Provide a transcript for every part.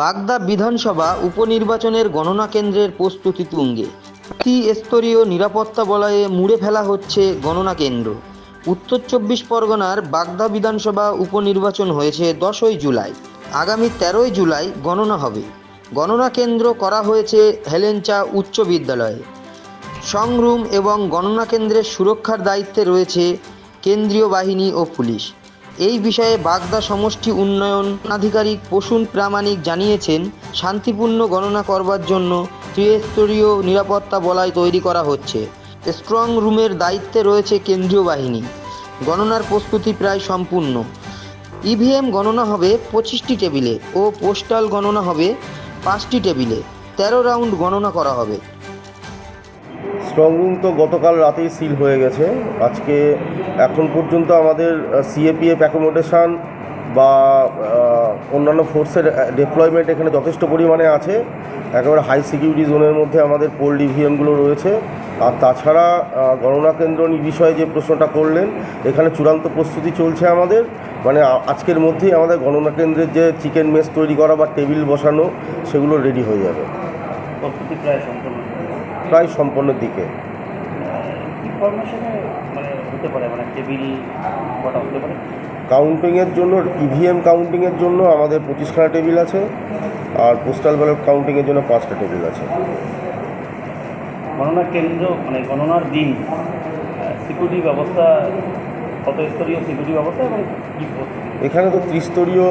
বাগদা বিধানসভা উপনির্বাচনের গণনা কেন্দ্রের প্রস্তুতি তুঙ্গে। স্তরীয় নিরাপত্তা বলয়ে মুড়ে ফেলা হচ্ছে গণনা কেন্দ্র। উত্তর চব্বিশ পরগনার বাগদা বিধানসভা উপনির্বাচন হয়েছে দশই জুলাই। আগামী তেরোই জুলাই গণনা হবে। গণনা কেন্দ্র করা হয়েছে হেলেঞ্চা উচ্চ বিদ্যালয়ে। সংরুম এবং গণনা কেন্দ্রের সুরক্ষার দায়িত্বে রয়েছে কেন্দ্রীয় বাহিনী ও পুলিশ। এই বিষয়ে বাগদা সমষ্টি উন্নয়ন আধিকারিক প্রসূন প্রামাণিক জানিয়েছেন, শান্তিপূর্ণ গণনা করবার জন্য ত্রিস্তরীয় নিরাপত্তা বলয় তৈরি করা হচ্ছে। স্ট্রং রুমের দায়িত্বে রয়েছে কেন্দ্রীয় বাহিনী। গণনার প্রস্তুতি প্রায় সম্পূর্ণ। ইভিএম গণনা হবে পঁচিশটি টেবিলে ও পোস্টাল গণনা হবে পাঁচটি টেবিলে। তেরো রাউন্ড গণনা করা হবে। স্ট্রং রুম তো গতকাল রাতেই সিল হয়ে গেছে। আজকে এখন পর্যন্ত আমাদের সিএপিএফ অ্যাকোমোডেশন বা অন্যান্য ফোর্সের ডিপ্লয়মেন্ট এখানে যথেষ্ট পরিমাণে আছে। একেবারে হাই সিকিউরিটি জোনের মধ্যে আমাদের পোল ডিভিএমগুলো রয়েছে। আর তাছাড়া গণনা কেন্দ্র বিষয়ে যে প্রশ্নটা করলেন, এখানে চূড়ান্ত প্রস্তুতি চলছে আমাদের। মানে আজকের মধ্যেই আমাদের গণনা কেন্দ্রের যে চিকেন মেস তৈরি করা বা টেবিল বসানো, সেগুলো রেডি হয়ে যাবে। প্রস্তুতি প্রায় সম্পূর্ণ প্রায় সম্পন্নের দিকে। মানে মানে কাউন্টিংয়ের জন্য ইভিএম কাউন্টিংয়ের জন্য আমাদের পঁচিশখানা টেবিল আছে আর পোস্টাল ব্যালট কাউন্টিংয়ের জন্য পাঁচটা টেবিল আছে। গণনা কেন্দ্র মানে গণনার দিন সিকিউরিটি ব্যবস্থা কত স্তরীয় সিকিউরিটি ব্যবস্থা এবং কী এখানে তো ত্রিস্তরীয়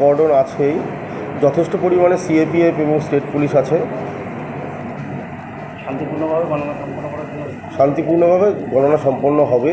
কর্ডন আছেই। যথেষ্ট পরিমাণে সিএপিএফ এবং স্টেট পুলিশ আছে। শান্তিপূর্ণভাবে গণনা সম্পন্ন করার জন্য শান্তিপূর্ণভাবে গণনা সম্পন্ন হবে।